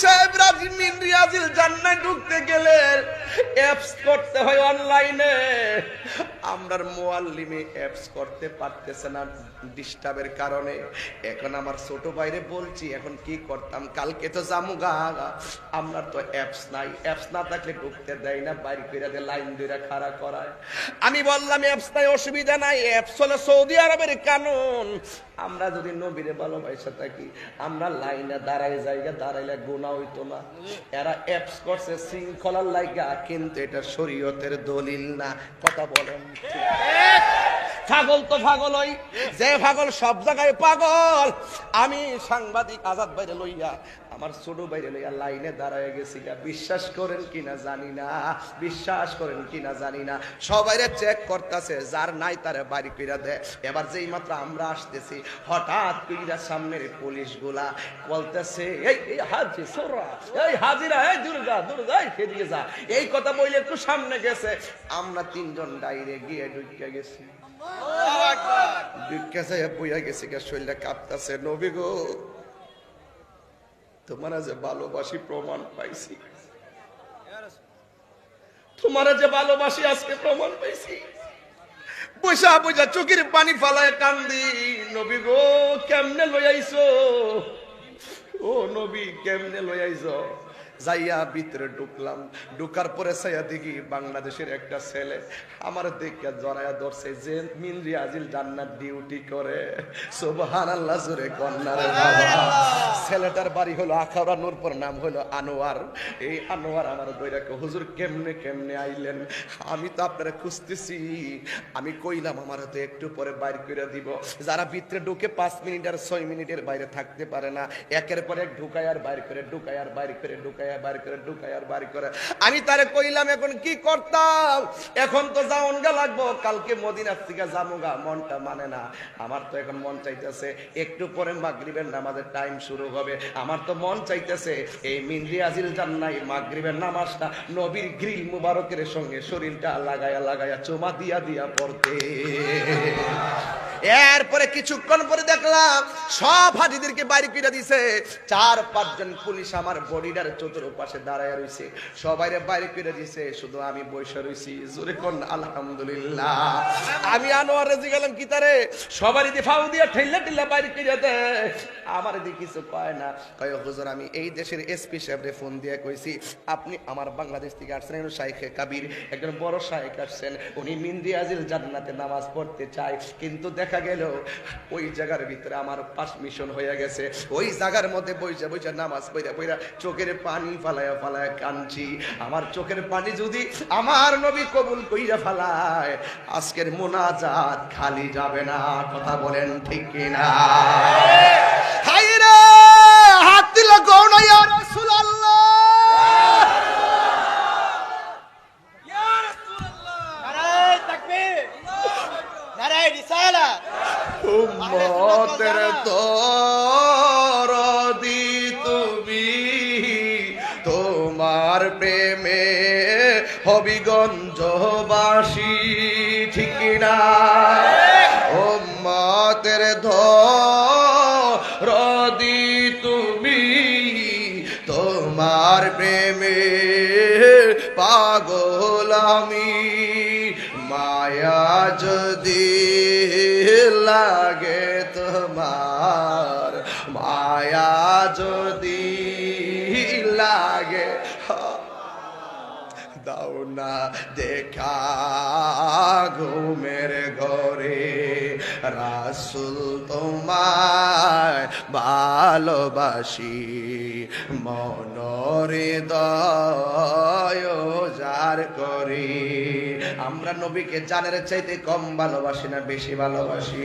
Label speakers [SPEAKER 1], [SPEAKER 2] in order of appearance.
[SPEAKER 1] সাহেব রাজি মিন রিয়াজিল জান্নায় ঢুকতে গেলে অ্যাপস করতে হয় অনলাইনে আমরার মোয়াল্লিমে অ্যাপস করতে পারতেছে না ডিস্টার্বের কারণে। এখন আমার ছোট বাইরে বলছি, এখন কি করতাম? কালকে তো যামু গা। আপনার তো অ্যাপস নাই। অ্যাপস না থাকলে ঢুকতে দেয় না, বাইরে দিয়ে, লাইন দিয়ে খাড়া করায়। আমি বললাম অ্যাপস নাই, অসুবিধা নাই। অ্যাপস হলো সৌদি আরবের কানুন। আমরা যদি নবীরে ভালোবাসা থাকি, আমরা লাইনে দাঁড়াই জায়গা দাঁড়াইলে গুণা হইতো না। এরা অ্যাপস করছে, শৃঙ্খলার লাইগা। কিন্তু এটা শরীয়তের দলিল না। কথা বলেন। পাগল তো পাগল ওই যে পাগল সব জায়গায় পাগল, আমি সাংবাদিক আজাদ বাইরে লইয়া আমার ছোট বাইরে লইয়া লাইনে দাঁড়ায় গেছি। বিশ্বাস করেন কিনা জানি না। বিশ্বাস করেন কিনা জানি না। সবাইরে চেক করতেছে যার নাই তারে বাড়ি কইরা দেয় এবার যেই মাত্র আমরা আসতেছি হঠাৎ কইরা সামনের পুলিশগুলা বলতেছে এই এই হাজি সোরা। এই হাজিরা এই দুর্গা দুর্গা এই সেদিকে যা। এই কথা বইলে একটু সামনে গেছে। আমরা তিনজন ডাইরে গিয়ে ঢুকে গেছি। ঢুকে যায় বইয়া গেছি গা শরীরটা কাঁপতাছে। নবী গো তোমার যে ভালোবাসি প্রমাণ পাইছি। তোমার যে ভালোবাসি আজকে প্রমাণ পাইছি। পয়সা পয়সা চোখের পানি ফালায় কান্দি। নবী গো কেমনে লই আইছো ও নবী কেমনে লইয়াইছো? আইছো যাইয়া ভিতরে ঢুকলাম। ঢুকার পরে সাইয়া দেখি বাংলাদেশের একটা ছেলে আমার দেখে জড়াইয়া ধরছে যে মিনরি আজিল জান্নাত ডিউটি করে। সুবহান আল্লাহ জুরে কন্যারে বাবা। ছেলেটার বাড়ি হলো আখাউড়া নূরপুর নাম হলো আনোয়ার। এই আনোয়ার আমার দৈরাকে হুজুর কেমনে কেমনে আইলেন? আমি তো আপনারা খুঁজতেছি। আমি কইলাম আমার হাতে একটু পরে বাইর করে দিব। যারা ভিতরে ঢুকে পাঁচ মিনিট আর ছয় মিনিটের বাইরে থাকতে পারে না একের পর এক ঢুকায় আর বাইর করে ঢুকায় আর বাইর করে ঢুকায় বাইর করে বাইর করে। আমি তারে কইলাম, এখন কি করতাম? এখন তো লাগবো। কালকে মদিনার থেকে মনটা মানে না। আমার তো এখন মন চাইতেছে, একটু পরে মাগরিবের নামাজের টাইম শুরু হবে। আমার তো মন চাইতেছে, এই মিনরি আজিল জান্নাই মাগরিবের নামাজটা নবীর গ্রিল মুবারকের সঙ্গে শরীরটা লাগায়া লাগায়া, চুমা দিয়া দিয়া পড়তে। এরপরে কিছুক্ষণ পরে দেখলাম সব হাজিদেরকে বাড়ি করে দিছে। চার, পাঁচজন পুলিশ আমার বডিটার চতুর্পাশে দাঁড়ায় রইছে। সবাই বাইরে করে দিছে, শুধু আমি বসে রইছি। জোরে কোন, আলহামদুলিল্লাহ। আমি আনোয়ার রেজি গেলাম সবারই দিয়ে বাইরে দেয়। আমার দিয়ে কিছু কয় না। কয়, হুজুর, আমি এই দেশের এসপি সাহেবরে ফোন দিয়ে কইছি, আপনি আমার বাংলাদেশ থেকে আসছেন শাইখে কাবির। একজন বড় শাইখ আসছেন। উনি মিন্দি আজিল জান্নাতে নামাজ পড়তে চায়। কিন্তু দেখা গেল, ওই জায়গার ভিতরে আমার পাশ মিশন হয়ে গেছে। ওই জায়গার মধ্যে বইছে বইছে নামাজ পড়া পড়া চোখের পানি ফালায়া ফালায়া কাঁদছি। আমার চোখের পানি যদি আমার নবী কবুল কইরা ফালায়, আজকের মোনাজাত খালি যাবে না, কথা বলেন ঠিক কিনা? উম্মতের দরদি তুমি, তোমার প্রেমে হবিগঞ্জবাসী, ঠিক না উম্মতের দরদি তুমি, তোমার প্রেমে পাগল মায়া যদি লাগে তোমার মায়া যদি লাগে দাও না দেখা ঘুমের ঘরে। রাসুল তোমায় ভালোবাসি, মনরে করি আমরা নবীকে জানের চাইতে কম ভালোবাসি না বেশি ভালোবাসি।